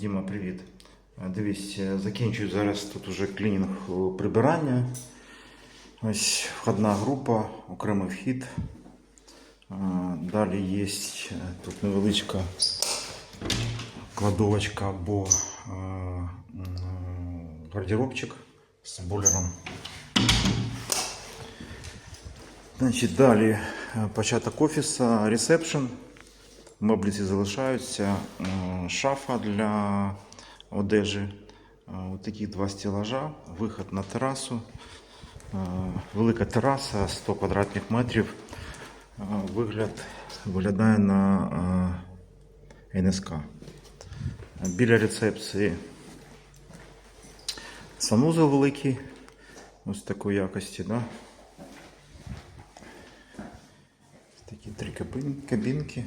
Діма, привіт. Е, Дивись, е, закінчую зараз тут уже клінінг е, прибирання. Ось входна група, окремий вхід. Далі є тут невеличка кладовочка або гардеробчик з бойлером. Значить, далі початок офісу, ресепшн. Меблі ці залишаються. Е, Шафа для одежі. Е, Ось такі два стелажа, виход на терасу. Е, Велика тераса 100 квадратних метрів. Вигляд виглядає на НСК. Біля рецепції санузел великий. Ось такої якості. Да? Такі три кабин- кабінки.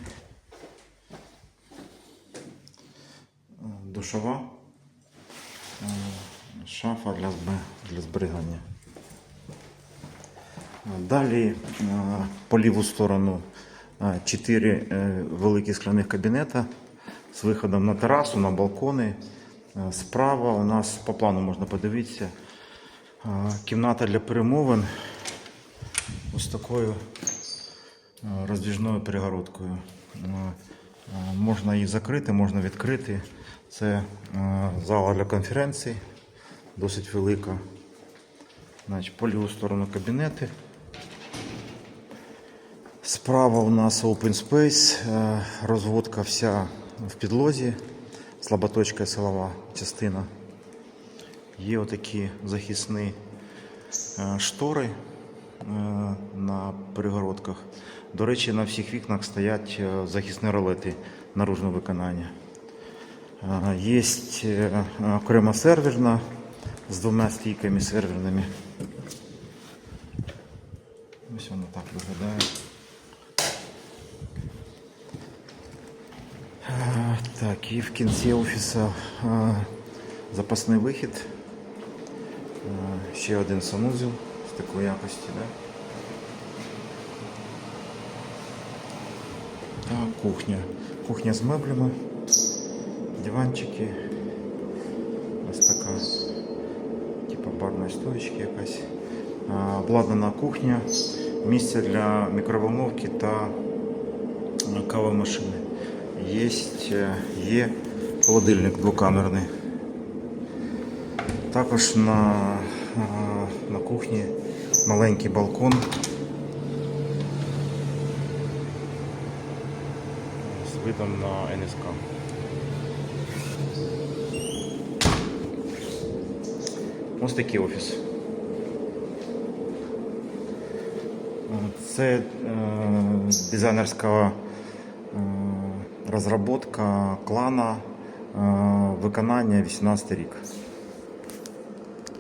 Е, Душова. Е, Шафа для, зберігання. Далі е, по ліву сторону е, чотири великі скляних кабінета з виходом на терасу, на балкони. Справа у нас по плану можна подивитися. Кімната для перемовин ось такою роздвіжною перегородкою. Е, Можна її закрити, можна відкрити. Це е, зала для конференцій, досить велика. Значить, по ліву сторону кабінети. Справа у нас open space, е, розводка вся в підлозі, слаботочка силова частина. Є отакі захисні штори перегородках. До речі, на всіх вікнах стоять е, захисні ролети наружного виконання. Е, Є е, окрема серверна з двома стійками серверними. Ось воно так виглядає. Так, і в кінці офісу запасний вихід. Ще один санузел з такої якості. Да? Та кухня. Кухня з меблями, диванчики. Ось така, типу барної стоечки якась. Обладнана кухня, місце для мікроволновки та е, кавомашини. Є, є холодильник двокамерний. Також на, е, на кухні маленький балкон. З видом на НСК. Ось такий офіс. Це е, дизайнерська е, розробка клана, е, виконання 18 рік.